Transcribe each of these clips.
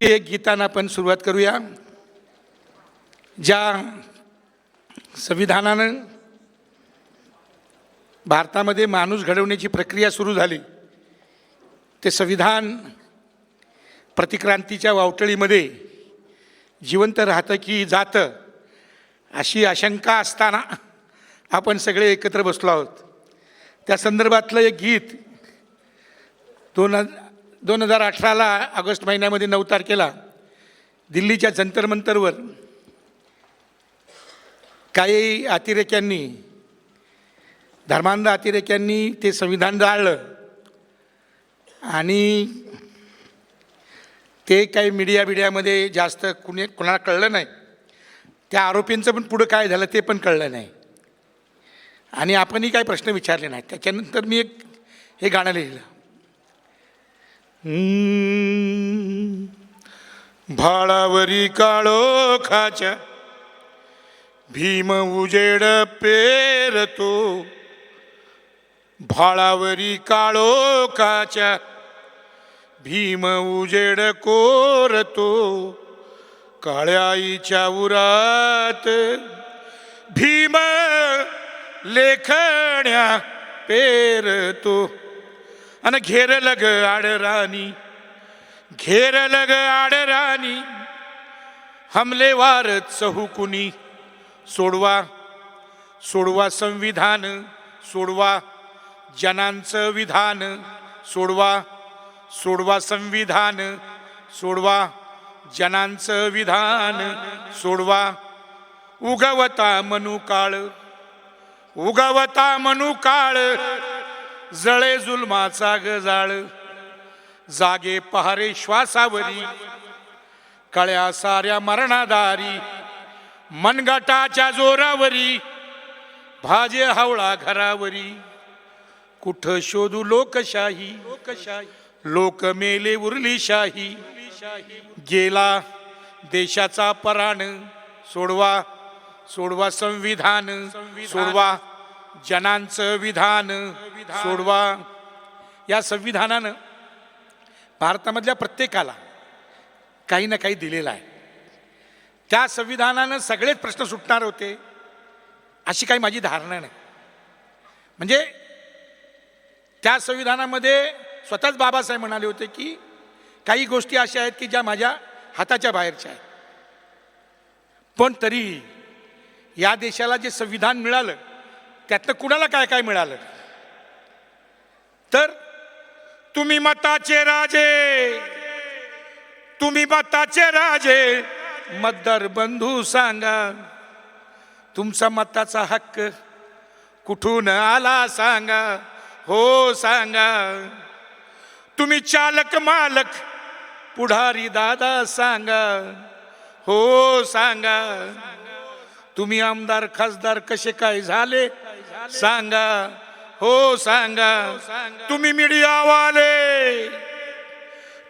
एक गीतानं आपण सुरुवात करूया. ज्या संविधानानं भारतामध्ये माणूस घडवण्याची प्रक्रिया सुरू झाली ते संविधान प्रतिक्रांतीच्या वावटळीमध्ये जिवंत राहतं की जातं अशी आशंका असताना आपण सगळे एकत्र बसलो आहोत. त्या संदर्भातलं एक गीत दोन दोन हजार अठराला ऑगस्ट महिन्यामध्ये नऊ तारखेला दिल्लीच्या जंतरमंतरवर काही अतिरेक्यांनी धर्मांध अतिरेक्यांनी ते संविधान जाळलं. आणि ते काही मीडिया बिडियामध्ये जास्त कुणी कुणाला कळलं नाही. त्या आरोपींचं पण पुढं काय झालं ते पण कळलं नाही. आणि आपणही काही प्रश्न विचारले नाहीत. त्याच्यानंतर मी एक हे गाणं लिहिलं. भाळावरी भाळावरी काळोखाच्या भीम उजेड पेरतो. भाळावरी काळोखाच्या भीम उजेड कोरतो. काळ्याईच्या उरात भीम लेखण्या पेरतो. आणि घेरल ग आडराणी घेरल ग आडराणी हमलेवार चहुकुनी सोडवा सोडवा संविधान सोडवा जनांचं विधान सोडवा सोडवा संविधान सोडवा जनांचं विधान सोडवा उगवता मनुकाळ उगवता मनुकाळ जळे जुलमाचा गजाळ जागे पहारे श्वासावरी. कळ्या साऱ्या मरणादारी. मनगटाच्या जोरावरी. भाजे हावळा घरावरी. कुठं शोधू लोकशाही लोकशाही? लोक मेले उरली शाही. गेला देशाचा पराण. सोडवा सोडवा संविधान. सोडवा जनांचं विधान सोडवा. या संविधानानं भारतामधल्या प्रत्येकाला काही ना काही दिलेलं आहे. त्या संविधानानं सगळेच प्रश्न सुटणार होते अशी काही माझी धारणा नाही. म्हणजे त्या संविधानामध्ये स्वतःच बाबासाहेब म्हणाले होते की काही गोष्टी अशा आहेत की ज्या माझ्या हाताच्या बाहेरच्या आहेत. पण तरीही या देशाला जे संविधान मिळालं त्यातलं कुणाला काय काय मिळालं? तर तुम्ही मताचे राजे. तुम्ही मताचे राजे. मतदार बंधू सांगा तुमचा मताचा हक्क कुठून आला सांगा? हो सांगा. तुम्ही चालक मालक पुढारी दादा सांगा. हो सांगा. तुम्ही आमदार खासदार कसे काय झाले? सांगा हो सांगा तुम्ही मीडियावाले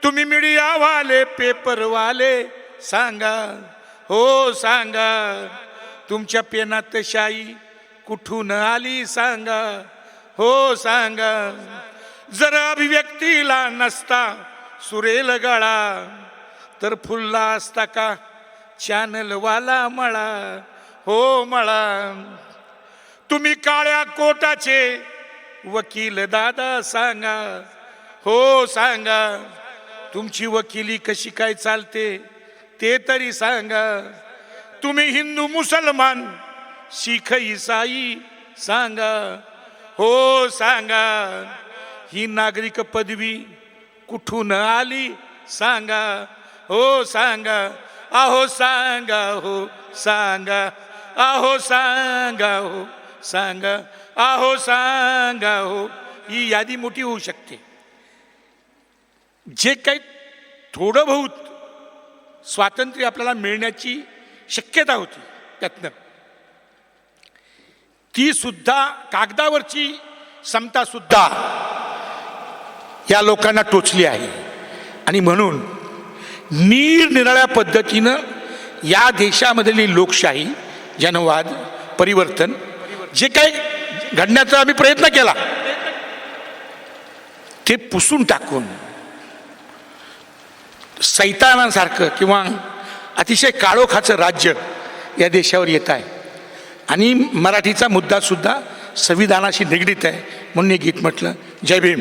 तुम्ही मीडियावाले पेपरवाले सांगा हो सांगा तुमच्या पेनात शाई कुठून आली सांगा हो सांगा जर अभिव्यक्तीला नसता सुरेल गळा तर फुलला असता का? चॅनलवाला मळा हो मळा. तुम्ही काळ्या कोटाचे वकील दादा सांगा. हो सांगा. तुमची वकिली कशी काय चालते ते तरी सांगा. तुम्ही हिंदू मुसलमान शीख इसाई सांगा. हो सांगा. ही नागरिक पदवी कुठून आली सांगा. हो सांगा. आहो सांगा हो सांगा. आहो सांगा हो. सांगा आहो सांगा हो ही यादी मोठी होऊ शकते. जे काही थोडं बहुत स्वातंत्र्य आपल्याला मिळण्याची शक्यता होती त्यातनं. ती सुद्धा कागदावरची समता सुद्धा या लोकांना टोचली आहे. आणि म्हणून निरनिराळ्या पद्धतीनं या देशामधली लोकशाही जनवाद परिवर्तन जे काही घडण्याचा आम्ही प्रयत्न केला ते पुसून टाकून सैतानासारखं किंवा अतिशय काळोखाचं राज्य या देशावर येत आहे. आणि मराठीचा मुद्दासुद्धा संविधानाशी निगडीत आहे म्हणून हे गीत म्हटलं जय भीम.